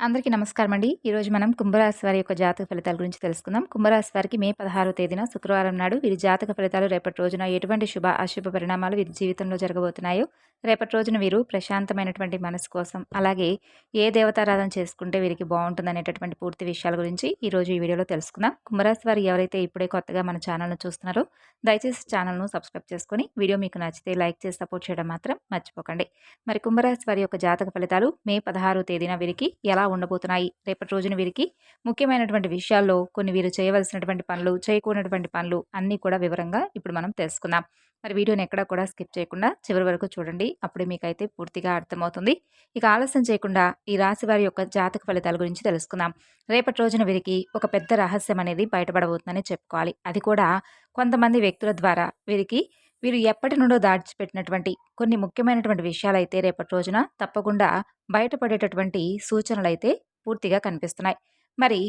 అందరికీ నమస్కారం అండి. ఈరోజు మనం కుంభరాశి వారి యొక్క జాతక ఫలితాల గురించి తెలుసుకుందాం. కుంభరాశి వారికి మే పదహారో తేదీన శుక్రవారం నాడు వీరి జాతక ఫలితాలు రేపటి రోజున ఎటువంటి శుభ అశుభ పరిణామాలు వీరి జీవితంలో జరగబోతున్నాయో రేపటి రోజున వీరు ప్రశాంతమైనటువంటి మనసు కోసం అలాగే ఏ దేవతారాధన చేసుకుంటే వీరికి బాగుంటుంది అనేటటువంటి పూర్తి విషయాల గురించి ఈరోజు ఈ వీడియోలో తెలుసుకుందాం. కుంభరాశి వారు ఎవరైతే ఇప్పుడే కొత్తగా మన ఛానల్ను చూస్తున్నారో దయచేసి ఛానల్ను సబ్స్క్రైబ్ చేసుకొని వీడియో మీకు నచ్చితే లైక్ చేసి సపోర్ట్ చేయడం మాత్రం మర్చిపోకండి. మరి కుంభరాశి వారి యొక్క జాతక ఫలితాలు మే పదహారో తేదీన వీరికి ఎలా ఉండబోతున్నాయి. రేపటి రోజున వీరికి ముఖ్యమైనటువంటి విషయాల్లో కొన్ని వీరు చేయవలసినటువంటి పనులు చేయకూడనటువంటి పనులు అన్నీ కూడా వివరంగా ఇప్పుడు మనం తెలుసుకుందాం. మరి వీడియోని ఎక్కడా కూడా స్కిప్ చేయకుండా చివరి వరకు చూడండి. అప్పుడే మీకైతే పూర్తిగా అర్థమవుతుంది. ఇక ఆలస్యం చేయకుండా ఈ రాశి వారి యొక్క జాతక ఫలితాల గురించి తెలుసుకుందాం. రేపటి రోజున వీరికి ఒక పెద్ద రహస్యం అనేది బయటపడబోతుందని చెప్పుకోవాలి. అది కూడా కొంతమంది వ్యక్తుల ద్వారా వీరికి వీరు ఎప్పటి నుండో దాచిపెట్టినటువంటి కొన్ని ముఖ్యమైనటువంటి విషయాలు అయితే రేపటి రోజున తప్పకుండా బయటపడేటటువంటి సూచనలు అయితే పూర్తిగా కనిపిస్తున్నాయి. మరి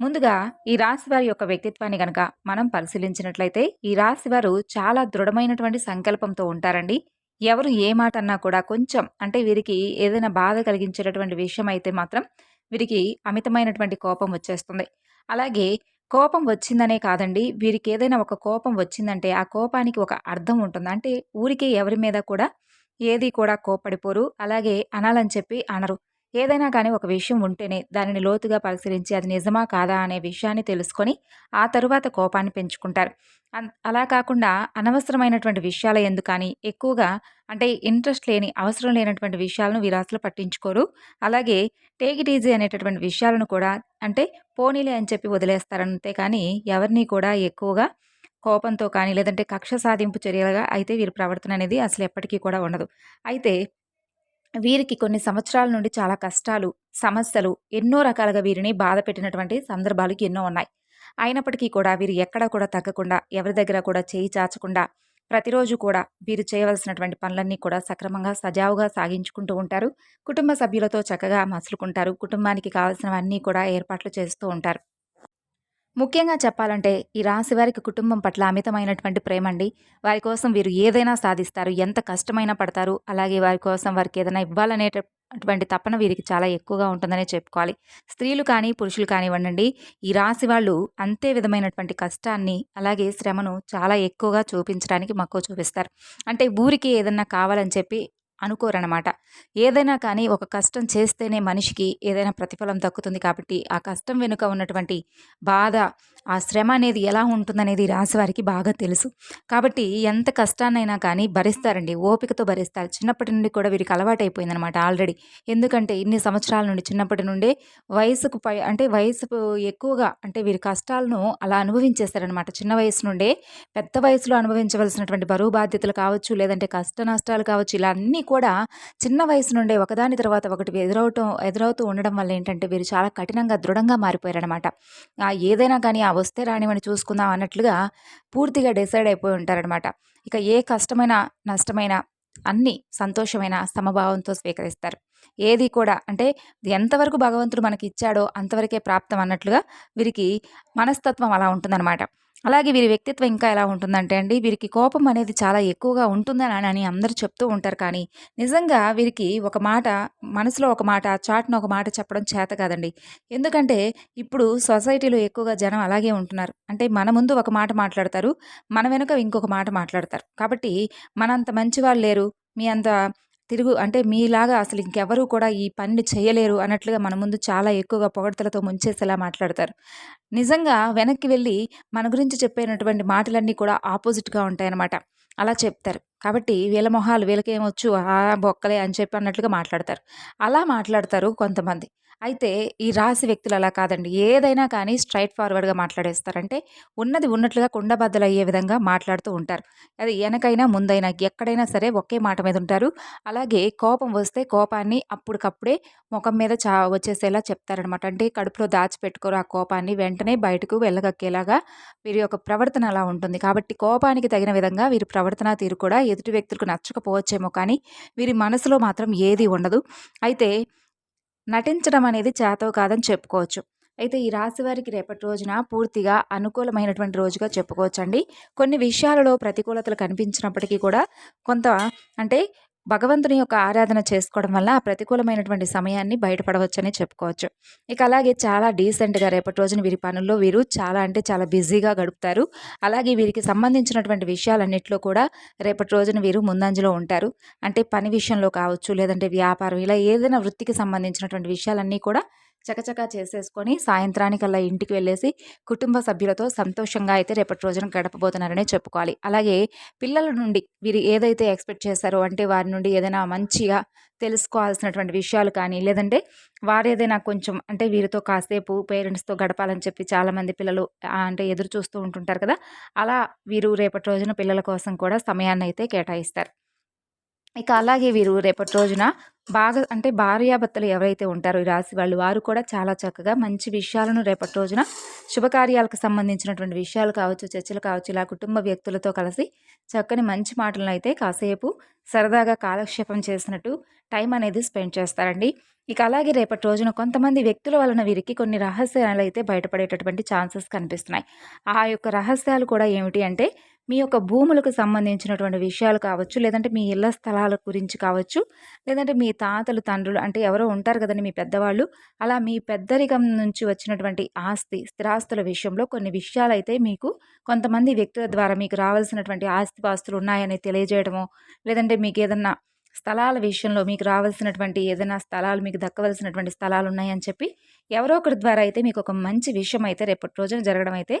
ముందుగా ఈ రాశి వారి యొక్క వ్యక్తిత్వాన్ని కనుక మనం పరిశీలించినట్లయితే ఈ రాశి వారు చాలా దృఢమైనటువంటి సంకల్పంతో ఉంటారండి. ఎవరు ఏ మాట అన్నా కూడా కొంచెం అంటే వీరికి ఏదైనా బాధ కలిగించేటటువంటి విషయం అయితే మాత్రం వీరికి అమితమైనటువంటి కోపం వచ్చేస్తుంది. అలాగే కోపం వచ్చిందనే కాదండి. వీరికి ఏదైనా ఒక కోపం వచ్చిందంటే ఆ కోపానికి ఒక అర్థం ఉంటుంది. అంటే ఊరికే ఎవరి మీద కూడా ఏది కూడా కోపడిపోరు అలాగే అనాలని చెప్పి అనరు. ఏదైనా కానీ ఒక విషయం ఉంటేనే దానిని లోతుగా పరిశీలించి అది నిజమా కాదా అనే విషయాన్ని తెలుసుకొని ఆ తరువాత కోపాన్ని పెంచుకుంటారు. అలా కాకుండా అనవసరమైనటువంటి విషయాల ఎందుకు కానీ ఎక్కువగా అంటే ఇంట్రెస్ట్ లేని అవసరం లేనటువంటి విషయాలను విరాసులు పట్టించుకోరు. అలాగే టేక్ ఈజీ అనేటటువంటి విషయాలను కూడా అంటే పోనీలే అని చెప్పి వదిలేస్తారంతే కానీ ఎవరిని కూడా ఎక్కువగా కోపంతో కానీ లేదంటే కక్ష సాధింపు చర్యలుగా అయితే వీరి ప్రవర్తన అనేది అసలు ఎప్పటికీ కూడా ఉండదు. అయితే వీరికి కొన్ని సంవత్సరాల నుండి చాలా కష్టాలు సమస్యలు ఎన్నో రకాలుగా వీరిని బాధ పెట్టినటువంటి సందర్భాలు ఎన్నో ఉన్నాయి. అయినప్పటికీ కూడా వీరు ఎక్కడా కూడా తగ్గకుండా ఎవరి దగ్గర కూడా చేయి చాచకుండా ప్రతిరోజు కూడా వీరు చేయవలసినటువంటి పనులన్నీ కూడా సక్రమంగా సజావుగా సాగించుకుంటూ ఉంటారు. కుటుంబ సభ్యులతో చక్కగా మసులుకుంటారు. కుటుంబానికి కావాల్సినవన్నీ కూడా ఏర్పాట్లు చేస్తూ ఉంటారు. ముఖ్యంగా చెప్పాలంటే ఈ రాశి వారికి కుటుంబం పట్ల అమితమైనటువంటి ప్రేమ అండి వారి కోసం వీరు ఏదైనా సాధిస్తారు ఎంత కష్టమైనా పడతారు. అలాగే వారి కోసం వారికి ఏదైనా ఇవ్వాలనే అటువంటి తపన వీరికి చాలా ఎక్కువగా ఉంటుందనే చెప్పుకోవాలి. స్త్రీలు కానీ పురుషులు కానివ్వండి ఈ రాశి వాళ్ళు అంతే విధమైనటువంటి కష్టాన్ని అలాగే శ్రమను చాలా ఎక్కువగా చూపించడానికి మక్కువ చూపిస్తారు. అంటే ఊరికి ఏదన్నా కావాలని చెప్పి అనుకోరనమాట ఏదైనా కానీ ఒక కష్టం చేస్తేనే మనిషికి ఏదైనా ప్రతిఫలం దక్కుతుంది కాబట్టి ఆ కష్టం వెనుక ఉన్నటువంటి బాధ ఆ శ్రమ అనేది ఎలా ఉంటుందనేది రాశివారికి బాగా తెలుసు. కాబట్టి ఎంత కష్టాన్నైనా కానీ భరిస్తారండి. ఓపికతో భరిస్తారు. చిన్నప్పటి నుండి కూడా వీరికి అలవాటైపోయిందనమాట ఆల్రెడీ. ఎందుకంటే ఇన్ని సంవత్సరాల నుండి చిన్నప్పటి నుండే వయసుకు పై అంటే వయసు ఎక్కువగా అంటే వీరి కష్టాలను అలా అనుభవించేస్తారనమాట చిన్న వయసు నుండే పెద్ద వయసులో అనుభవించవలసినటువంటి బరువు బాధ్యతలు కావచ్చు లేదంటే కష్ట నష్టాలు కావచ్చు ఇలా అన్నీ కూడా చిన్న వయసు నుండే ఒకదాని తర్వాత ఒకటి ఎదురవటం ఎదురవుతూ ఉండడం వల్ల ఏంటంటే వీరు చాలా కఠినంగా దృఢంగా మారిపోయారనమాట ఏదైనా కానీ ఆ వస్తే రానివని చూసుకుందాం అన్నట్లుగా పూర్తిగా డిసైడ్ అయిపోయి ఉంటారనమాట ఇక ఏ కష్టమైన నష్టమైన అన్ని సంతోషమైన సమభావంతో స్వీకరిస్తారు. ఏది కూడా అంటే ఎంతవరకు భగవంతుడు మనకి ఇచ్చాడో అంతవరకే ప్రాప్తం అన్నట్లుగా వీరికి మనస్తత్వం అలా ఉంటుందన్నమాట. అలాగే వీరి వ్యక్తిత్వం ఇంకా ఎలా ఉంటుందంటే అండి వీరికి కోపం అనేది చాలా ఎక్కువగా ఉంటుందని అని అందరూ చెప్తూ ఉంటారు. కానీ నిజంగా వీరికి ఒక మాట మనసులో ఒక మాట చాటున ఒక మాట చెప్పడం చేత కాదండి. ఎందుకంటే ఇప్పుడు సొసైటీలో ఎక్కువగా జనం అలాగే ఉంటున్నారు. అంటే మన ముందు ఒక మాట మాట్లాడతారు మన వెనుక ఇంకొక మాట మాట్లాడతారు. కాబట్టి మనంత మంచి వాళ్ళు లేరు మీ అంత తిరుగు అంటే మీలాగా అసలు ఇంకెవరూ కూడా ఈ పనిని చేయలేరు అన్నట్లుగా మన ముందు చాలా ఎక్కువగా పొగడతలతో ముంచేసేలా మాట్లాడతారు. నిజంగా వెనక్కి వెళ్ళి మన గురించి చెప్పినటువంటి మాటలన్నీ కూడా ఆపోజిట్గా ఉంటాయన్నమాట. అలా చెప్తారు. కాబట్టి వీళ్ళ మొహాలు వీళ్ళకేమొచ్చు ఆ బొక్కలే అని చెప్పి అన్నట్లుగా మాట్లాడతారు. అలా మాట్లాడతారు కొంతమంది. అయితే ఈ రాశి వ్యక్తులు అలా కాదండి. ఏదైనా కానీ స్ట్రైట్ ఫార్వర్డ్గా మాట్లాడేస్తారంటే ఉన్నది ఉన్నట్లుగా కుండబద్దలు అయ్యే విధంగా మాట్లాడుతూ ఉంటారు. అది వెనకైనా ముందైనా ఎక్కడైనా సరే ఒకే మాట మీద ఉంటారు. అలాగే కోపం వస్తే కోపాన్ని అప్పటికప్పుడే ముఖం మీద చా వచ్చేసేలా చెప్తారనమాట అంటే కడుపులో దాచిపెట్టుకోరు ఆ కోపాన్ని వెంటనే బయటకు వెళ్ళగక్కేలాగా వీరి యొక్క ప్రవర్తన అలా ఉంటుంది. కాబట్టి కోపానికి తగిన విధంగా వీరి ప్రవర్తన తీరు కూడా ఎదుటి వ్యక్తులకు నచ్చకపోవచ్చేమో కానీ వీరి మనసులో మాత్రం ఏది ఉండదు. అయితే నటించడం అనేది చేతవ కాదని చెప్పుకోవచ్చు. అయితే ఈ రాశి వారికి రేపటి రోజున పూర్తిగా అనుకూలమైనటువంటి రోజుగా చెప్పుకోవచ్చండి. కొన్ని విషయాలలో ప్రతికూలతలు కనిపించినప్పటికీ కూడా కొంత అంటే భగవంతుని యొక్క ఆరాధన చేసుకోవడం వల్ల ఆ ప్రతికూలమైనటువంటి సమయాన్ని బయటపడవచ్చని చెప్పుకోవచ్చు. ఇక అలాగే చాలా డీసెంట్గా రేపటి రోజున వీరి పనుల్లో వీరు చాలా అంటే చాలా బిజీగా గడుపుతారు. అలాగే వీరికి సంబంధించినటువంటి విషయాలన్నింటిలో కూడా రేపటి రోజున వీరు ముందంజలో ఉంటారు. అంటే పని విషయంలో కావచ్చు లేదంటే వ్యాపారం ఇలా ఏదైనా వృత్తికి సంబంధించినటువంటి విషయాలన్నీ కూడా చకచకా చేసేసుకొని సాయంత్రానికల్లా ఇంటికి వెళ్ళేసి కుటుంబ సభ్యులతో సంతోషంగా అయితే రేపటి రోజున గడపబోతున్నారనే చెప్పుకోవాలి. అలాగే పిల్లల నుండి వీరు ఏదైతే ఎక్స్పెక్ట్ చేశారో అంటే వారి నుండి ఏదైనా మంచిగా తెలుసుకోవాల్సినటువంటి విషయాలు కానీ లేదంటే వారు ఏదైనా కొంచెం అంటే వీరితో కాసేపు పేరెంట్స్తో గడపాలని చెప్పి చాలామంది పిల్లలు అంటే ఎదురు చూస్తూ ఉంటుంటారు కదా అలా వీరు రేపటి రోజున పిల్లల కోసం కూడా సమయాన్ని అయితే కేటాయిస్తారు. ఇక అలాగే వీరు రేపటి రోజున బాగా అంటే భార్యాభర్తలు ఎవరైతే ఉంటారో ఈ రాశి వాళ్ళు వారు కూడా చాలా చక్కగా మంచి విషయాలను రేపటి రోజున శుభకార్యాలకు సంబంధించినటువంటి విషయాలు కావచ్చు చర్చలు కావచ్చు ఇలా కుటుంబ వ్యక్తులతో కలిసి చక్కని మంచి మాటలను అయితే కాసేపు సరదాగా కాలక్షేపం చేసినట్టు టైం అనేది స్పెండ్ చేస్తారండి. ఇక అలాగే రేపటి రోజున కొంతమంది వ్యక్తుల వలన వీరికి కొన్ని రహస్యాలు అయితే బయటపడేటటువంటి ఛాన్సెస్ కనిపిస్తున్నాయి. ఆ యొక్క రహస్యాలు కూడా ఏమిటి అంటే మీ యొక్క భూములకు సంబంధించినటువంటి విషయాలు కావచ్చు లేదంటే మీ ఇళ్ళ స్థలాల గురించి కావచ్చు లేదంటే మీ తాతలు తండ్రులు అంటే ఎవరో ఉంటారు కదండి మీ పెద్దవాళ్ళు అలా మీ పెద్దరికం నుంచి వచ్చినటువంటి ఆస్తి స్థిరాస్తుల విషయంలో కొన్ని విషయాలు అయితే మీకు కొంతమంది వ్యక్తుల ద్వారా మీకు రావాల్సినటువంటి ఆస్తి పాస్తులు ఉన్నాయని తెలియజేయడమో లేదంటే మీకు ఏదన్నా స్థలాల విషయంలో మీకు రావాల్సినటువంటి ఏదైనా స్థలాలు మీకు దక్కవలసినటువంటి స్థలాలు ఉన్నాయని చెప్పి ఎవరో ఒకరి ద్వారా అయితే మీకు ఒక మంచి విషయం అయితే రేపటి రోజున జరగడం అయితే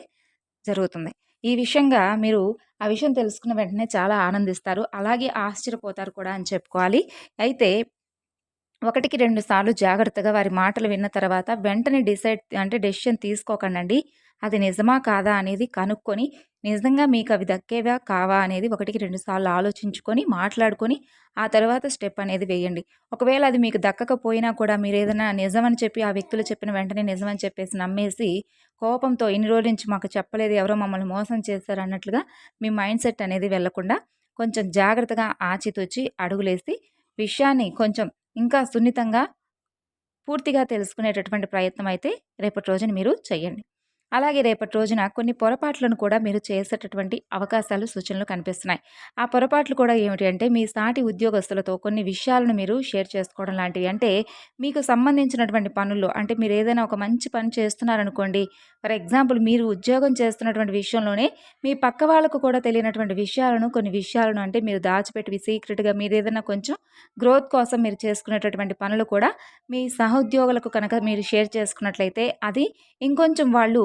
జరుగుతుంది. ఈ విషయంగా మీరు ఆ విషయం తెలుసుకున్న వెంటనే చాలా ఆనందిస్తారు. అలాగే ఆశ్చర్యపోతారు కూడా అని చెప్పుకోవాలి. అయితే ఒకటికి రెండు సార్లు జాగ్రత్తగా వారి మాటలు విన్న తర్వాత వెంటనే డిసైడ్ అంటే డెసిషన్ తీసుకోకండి అది నిజమా కాదా అనేది కనుక్కొని నిజంగా మీకు అవి దక్కేవా కావా అనేది ఒకటికి రెండు సార్లు ఆలోచించుకొని మాట్లాడుకొని ఆ తర్వాత స్టెప్ అనేది వేయండి. ఒకవేళ అది మీకు దక్కకపోయినా కూడా మీరు ఏదైనా నిజమని చెప్పి ఆ వ్యక్తులు చెప్పిన వెంటనే నిజమని చెప్పేసి నమ్మేసి కోపంతో ఇన్ని రోజుల నుంచి మాకు చెప్పలేదు ఎవరో మమ్మల్ని మోసం చేశారు అన్నట్లుగా మీ మైండ్ సెట్ అనేది వెళ్ళకుండా కొంచెం జాగ్రత్తగా ఆచితూచి అడుగులేసి విషయాన్ని కొంచెం ఇంకా సున్నితంగా పూర్తిగా తెలుసుకునేటటువంటి ప్రయత్నం అయితే రేపటి రోజున మీరు చేయండి అలాగే రేపటి రోజున కొన్ని పొరపాట్లను కూడా మీరు చేసేటటువంటి అవకాశాలు సూచనలు కనిపిస్తున్నాయి. ఆ పొరపాట్లు కూడా ఏమిటి అంటే మీ సాటి ఉద్యోగస్తులతో కొన్ని విషయాలను మీరు షేర్ చేసుకోవడం లాంటివి. అంటే మీకు సంబంధించినటువంటి పనుల్లో అంటే మీరు ఏదైనా ఒక మంచి పని చేస్తున్నారనుకోండి ఫర్ ఎగ్జాంపుల్ మీరు ఉద్యోగం చేస్తున్నటువంటి విషయంలోనే మీ పక్క వాళ్ళకు కూడా తెలియనటువంటి విషయాలను కొన్ని విషయాలను అంటే మీరు దాచిపెట్టి సీక్రెట్గా మీరు ఏదైనా కొంచెం గ్రోత్ కోసం మీరు చేసుకునేటటువంటి పనులు కూడా మీ సహోద్యోగులకు కనుక మీరు షేర్ చేసుకున్నట్లయితే అది ఇంకొంచెం వాళ్ళు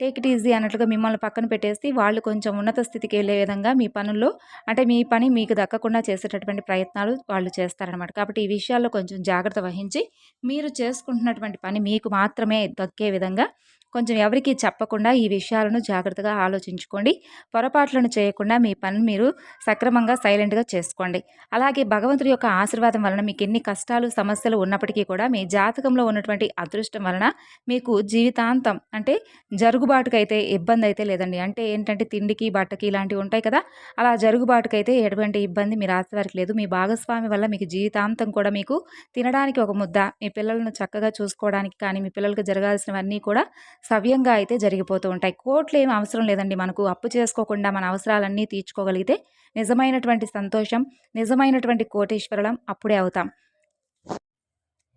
టేక్ ఇట్ ఈజీ అన్నట్లుగా మిమ్మల్ని పక్కన పెట్టేసి వాళ్ళు కొంచెం ఉన్నత స్థితికి వెళ్ళే విధంగా మీ పనుల్లో అంటే మీ పని మీకు దక్కకుండా చేసేటటువంటి ప్రయత్నాలు వాళ్ళు చేస్తారనమాట కాబట్టి ఈ విషయాల్లో కొంచెం జాగ్రత్త వహించి మీరు చేసుకుంటున్నటువంటి పని మీకు మాత్రమే దక్కే విధంగా కొంచెం ఎవరికి చెప్పకుండా ఈ విషయాలను జాగ్రత్తగా ఆలోచించుకోండి. పొరపాట్లను చేయకుండా మీ పని మీరు సక్రమంగా సైలెంట్గా చేసుకోండి. అలాగే భగవంతుడి యొక్క ఆశీర్వాదం వలన మీకు ఎన్ని కష్టాలు సమస్యలు ఉన్నప్పటికీ కూడా మీ జాతకంలో ఉన్నటువంటి అదృష్టం వలన మీకు జీవితాంతం అంటే జరుగు జరుగుబాటుకైతే ఇబ్బంది అయితే లేదండి. అంటే ఏంటంటే తిండికి బట్టకి ఇలాంటివి ఉంటాయి కదా అలా జరుగుబాటుకైతే ఎటువంటి ఇబ్బంది మీ రాశి వారికి లేదు. మీ భాగస్వామి వల్ల మీకు జీవితాంతం కూడా మీకు తినడానికి ఒక ముద్ద మీ పిల్లలను చక్కగా చూసుకోవడానికి కానీ మీ పిల్లలకు జరగాల్సినవన్నీ కూడా సవ్యంగా అయితే జరిగిపోతూ ఉంటాయి. కోట్లు ఏమి అవసరం లేదండి. మనకు అప్పు చేసుకోకుండా మన అవసరాలన్నీ తీర్చుకోగలిగితే నిజమైనటువంటి సంతోషం నిజమైనటువంటి కోటేశ్వరలం అప్పుడే అవుతాం.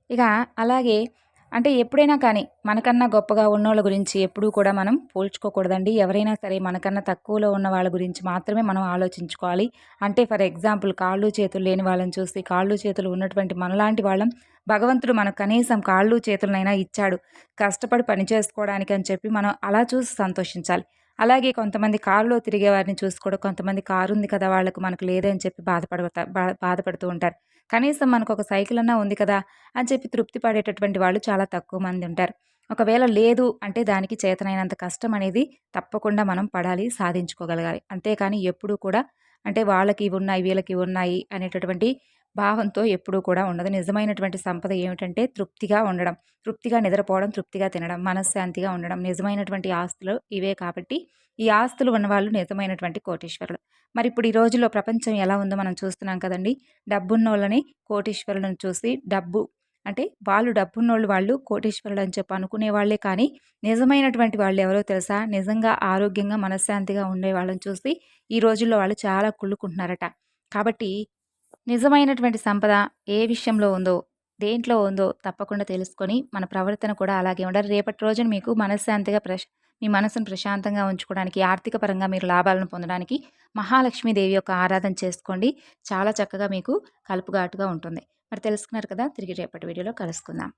ఇక అలాగే అంటే ఎప్పుడైనా కానీ మనకన్నా గొప్పగా ఉన్నోళ్ళ గురించి ఎప్పుడూ కూడా మనం పోల్చుకోకూడదండి. ఎవరైనా సరే మనకన్నా తక్కువలో ఉన్న వాళ్ళ గురించి మాత్రమే మనం ఆలోచించుకోవాలి. అంటే ఫర్ ఎగ్జాంపుల్ కాళ్ళు చేతులు లేని వాళ్ళని చూసి కాళ్ళు చేతులు ఉన్నటువంటి మనలాంటి వాళ్ళం భగవంతుడు మనకు కనీసం కాళ్ళు చేతులనైనా ఇచ్చాడు. కష్టపడి పని చేసుకోవడానికి అని చెప్పి మనం అలా చూసి సంతోషించాలి. అలాగే కొంతమంది కారులో తిరిగే వారిని చూసుకోవడం కొంతమంది కారు ఉంది కదా వాళ్ళకు మనకు లేదని చెప్పి బాధపడతా బాధపడుతూ ఉంటారు. కనీసం మనకు ఒక సైకిల్ అన్నా ఉంది కదా అని చెప్పి తృప్తి పడేటటువంటి వాళ్ళు చాలా తక్కువ మంది ఉంటారు. ఒకవేళ లేదు అంటే దానికి చేతనైనంత కష్టం అనేది తప్పకుండా మనం పడాలి సాధించుకోగలగాలి. అంతేకాని ఎప్పుడూ కూడా అంటే వాళ్ళకి ఇవి ఉన్నాయి వీళ్ళకి ఉన్నాయి అనేటటువంటి భావంతో ఎప్పుడూ కూడా ఉండదు. నిజమైనటువంటి సంపద ఏమిటంటే తృప్తిగా ఉండడం తృప్తిగా నిద్రపోవడం తృప్తిగా తినడం మనశ్శాంతిగా ఉండడం. నిజమైనటువంటి ఆస్తులు ఇవే కాబట్టి ఈ ఆస్తులు ఉన్నవాళ్ళు నిజమైనటువంటి కోటీశ్వరులు. మరి ఇప్పుడు ఈ రోజుల్లో ప్రపంచం ఎలా ఉందో మనం చూస్తున్నాం కదండి. డబ్బున్నోళ్ళని కోటీశ్వరులను చూసి డబ్బు అంటే వాళ్ళు డబ్బున్నోళ్ళు వాళ్ళు కోటీశ్వరులు అని చెప్పి అనుకునే వాళ్ళే కానీ నిజమైనటువంటి వాళ్ళు ఎవరో తెలుసా? నిజంగా ఆరోగ్యంగా మనశ్శాంతిగా ఉండే వాళ్ళని చూసి ఈ రోజుల్లో వాళ్ళు చాలా కుళ్ళుకుంటున్నారట. కాబట్టి నిజమైనటువంటి సంపద ఏ విషయంలో ఉందో దేంట్లో ఉందో తప్పకుండా తెలుసుకొని మన ప్రవర్తన కూడా అలాగే ఉండాలి. రేపటి రోజున మీకు మనశ్శాంతిగా ప్రశ్ మీ మనసును ప్రశాంతంగా ఉంచుకోవడానికి ఆర్థిక పరంగా మీరు లాభాలను పొందడానికి మహాలక్ష్మీదేవి యొక్క ఆరాధన చేసుకోండి. చాలా చక్కగా మీకు కలుపుగాటుగా ఉంటుంది. మరి తెలుసుకున్నారు కదా తిరిగి రేపటి వీడియోలో కలుసుకుందాం.